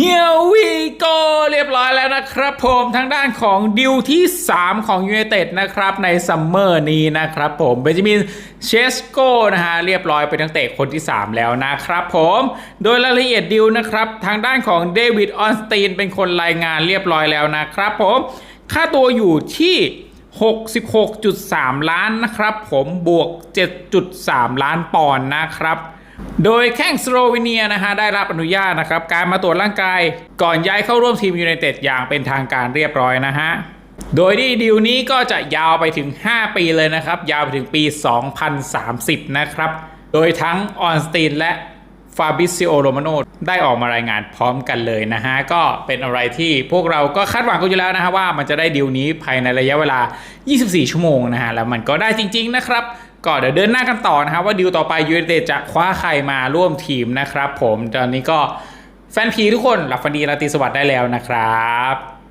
Here we go เรียบร้อยแล้วนะครับผมทางด้านของดิวที่ 3 ของยู i นเต็ดนะครับในซัมเมอร์นี้นะครับผมเบนจามินเชสโกนะฮะเรียบร้อยเป็นนักเตะคนที่ 3 แล้วนะครับผมโดยรายละเอียดดิวนะครับทางด้านของเดวิดออนสตีนเป็นคนรายงานเรียบร้อยแล้วนะครับผมค่าตัวอยู่ที่66.3 ล้านนะครับผมบวก 7.3 ล้านปอนด์นะครับ โดยแข้งสโลวีเนียนะฮะได้รับอนุญาตนะครับการมาตรวจร่างกาย ก่อนย้ายเข้าร่วมทีมยูไนเต็ดอย่างเป็นทางการเรียบร้อยนะฮะโดยที่ดีลนี้ก็จะยาวไปถึง 5 ปีเลยนะครับ ยาวไปถึงปี 2030 นะครับ โดยทั้งออนสตีนและฟาบิซิโอโรมาโนได้ออกมารายงานพร้อมกันเลยนะฮะ ก็เป็นอะไรที่พวกเราก็คาดหวังกันอยู่แล้วนะฮะว่ามันจะได้ดีลนี้ภายในระยะเวลา 24 ชั่วโมงนะฮะ แล้วมันก็ได้จริง ๆ นะครับ ก็เดี๋ยวเดินหน้ากันต่อนะครับ ว่าดีลต่อไปยูเนเต็ดจะคว้าใครมาร่วมทีมนะครับ ผมตอนนี้ก็แฟนพีทุกคนหลับฝันดีราตรีสวัสดิ์ได้แล้วนะครับ